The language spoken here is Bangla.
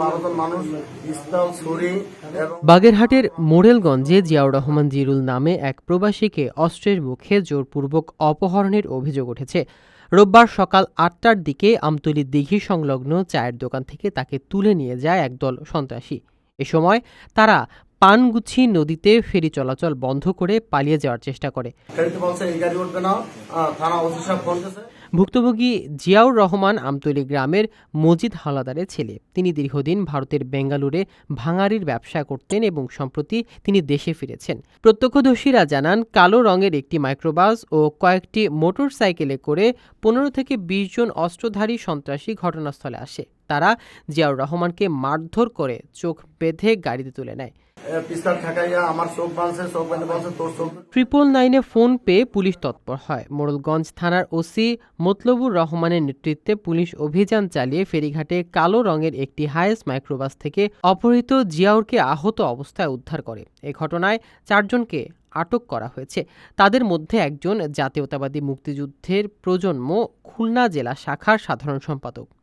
বারো মানুষ পিস্তল ছুরি বাগেরহাটের মোড়েলগঞ্জে জিয়াউর রহমান জিরুল নামে এক প্রবাসীকে অস্ত্রের মুখে জোরপূর্বক অপহরণের অভিযোগ উঠেছে। রোববার সকাল আটটার দিকে আমতলী দিঘি সংলগ্ন চায়ের দোকান থেকে তাকে তুলে নিয়ে যায় একদল সন্ত্রাসী। এ সময় তারা পানগুছি নদীতে ফেরি চলাচল বন্ধ করে পালিয়ে যাওয়ার চেষ্টা করে। ভুক্তভোগী জিয়াউর রহমান আমতলী গ্রামের মজিদ হালাদারের ছেলে। তিনি দীর্ঘদিন ভারতের বেঙ্গালুরে ভাঙাড়ির ব্যবসা করতেন এবং সম্প্রতি তিনি দেশে ফিরেছেন। প্রত্যক্ষদর্শীরা জানান, কালো রঙের একটি মাইক্রোবাস ও কয়েকটি মোটরসাইকেলে করে পনেরো থেকে বিশ জন অস্ত্রধারী সন্ত্রাসী ঘটনাস্থলে আসে। তারা জিয়াউর রহমানকে মারধর করে চোখ বেঁধে গাড়িতে তুলে নেয়। ট্রিপল নাইনে ফোন পেয়ে পুলিশ তৎপর হয়। মোড়লগঞ্জ থানার ওসি মতলবুর রহমানের নেতৃত্বে পুলিশ অভিযান চালিয়ে ফেরিঘাটে কালো রঙের একটি হায়েস মাইক্রোবাস থেকে অপহৃত জিয়াউরকে আহত অবস্থায় উদ্ধার করে। এ ঘটনায় চারজনকে আটক করা হয়েছে। তাদের মধ্যে একজন জাতীয়তাবাদী মুক্তিযুদ্ধের প্রজন্ম খুলনা জেলা শাখার সাধারণ সম্পাদক।